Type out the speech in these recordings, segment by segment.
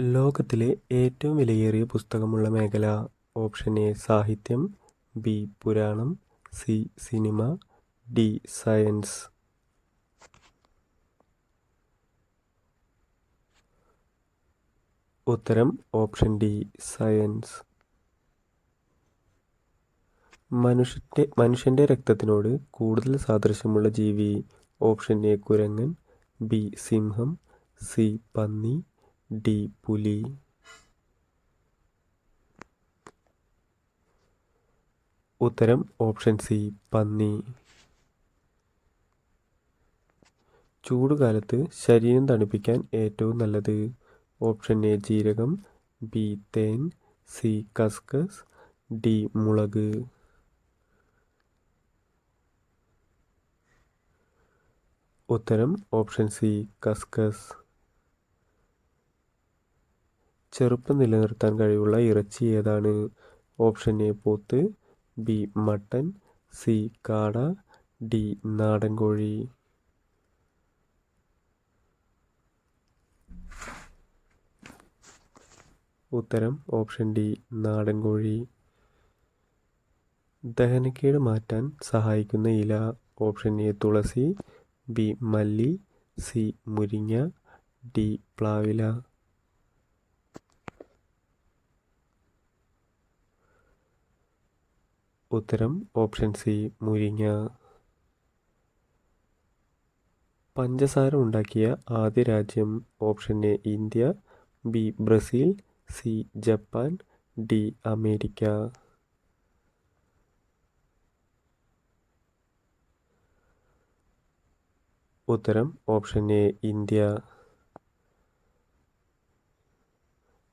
ലോകത്തിലെ ഏറ്റവും വിലയേറിയ പുസ്തകമുള്ള മേഖല ഓപ്ഷൻ എ സാഹിത്യം ബി പുരാണം സി സിനിമ ഡി സയൻസ്. ഉത്തരം ഓപ്ഷൻ ഡി സയൻസ്. മനുഷ്യന്റെ മനുഷ്യന്റെ രക്തത്തിനോട് കൂടുതൽ സാദൃശ്യമുള്ള ജീവി ഓപ്ഷൻ എ കുരങ്ങൻ ബി സിംഹം സി പന്നി ഡി പുലി. ഉത്തരം ഓപ്ഷൻ സി പന്നി. ചൂടുകാലത്ത് ശരീരം തണുപ്പിക്കാൻ ഏറ്റവും നല്ലത് ഓപ്ഷൻ എ ജീരകം ബി തേൻ സി കസ്കസ് ഡി മുളക്. ഉത്തരം ഓപ്ഷൻ സി കസ്കസ്. ചെറുപ്പം നിലനിർത്താൻ കഴിവുള്ള ഇറച്ചി ഏതാണ്? ഓപ്ഷൻ എ പോത്ത് ബി മട്ടൻ സി കാട ഡി നാടൻ കോഴി. ഉത്തരം ഓപ്ഷൻ ഡി നാടൻ കോഴി. ദഹനക്കേട് മാറ്റാൻ സഹായിക്കുന്ന ഇല ഓപ്ഷൻ എ തുളസി ബി മല്ലി സി മുരിങ്ങ ഡി പ്ലാവില. ഉത്തരം ഓപ്ഷൻ സി മുരിങ്ങ. പഞ്ചസാര ഉണ്ടാക്കിയ ആദ്യ രാജ്യം option A India B Brazil C Japan D America. ഉത്തരം ഓപ്ഷൻ എ ഇന്ത്യ.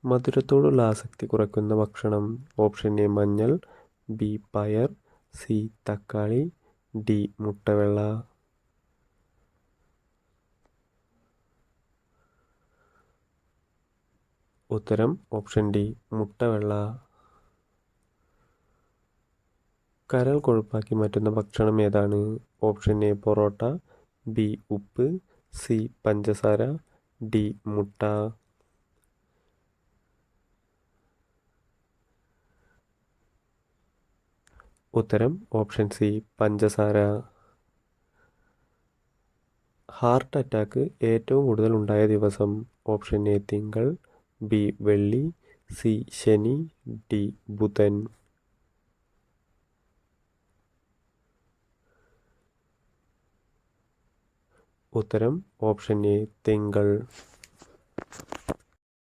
മധുരത്തോടുള്ള ആസക്തി കുറയ്ക്കുന്ന ഭക്ഷണം ഓപ്ഷൻ എ മഞ്ഞൾ ബി പയർ സി തക്കാളി ഡി മുട്ടവെള്ള. ഉത്തരം ഓപ്ഷൻ ഡി മുട്ടവെള്ള. കരൾ കൊഴുപ്പാക്കി മാറ്റുന്ന ഭക്ഷണം ഏതാണ്? ഓപ്ഷൻ എ പൊറോട്ട ബി ഉപ്പ് സി പഞ്ചസാര ഡി മുട്ട. ഉത്തരം ഓപ്ഷൻ സി പഞ്ചസാര. ഹാർട്ട് അറ്റാക്ക് ഏറ്റവും കൂടുതൽ ഉണ്ടായ ദിവസം. ഓപ്ഷൻ എ തിങ്കൾ. ബി വെള്ളി. സി ശനി. ഡി ബുധൻ. ഉത്തരം ഓപ്ഷൻ എ തിങ്കൾ.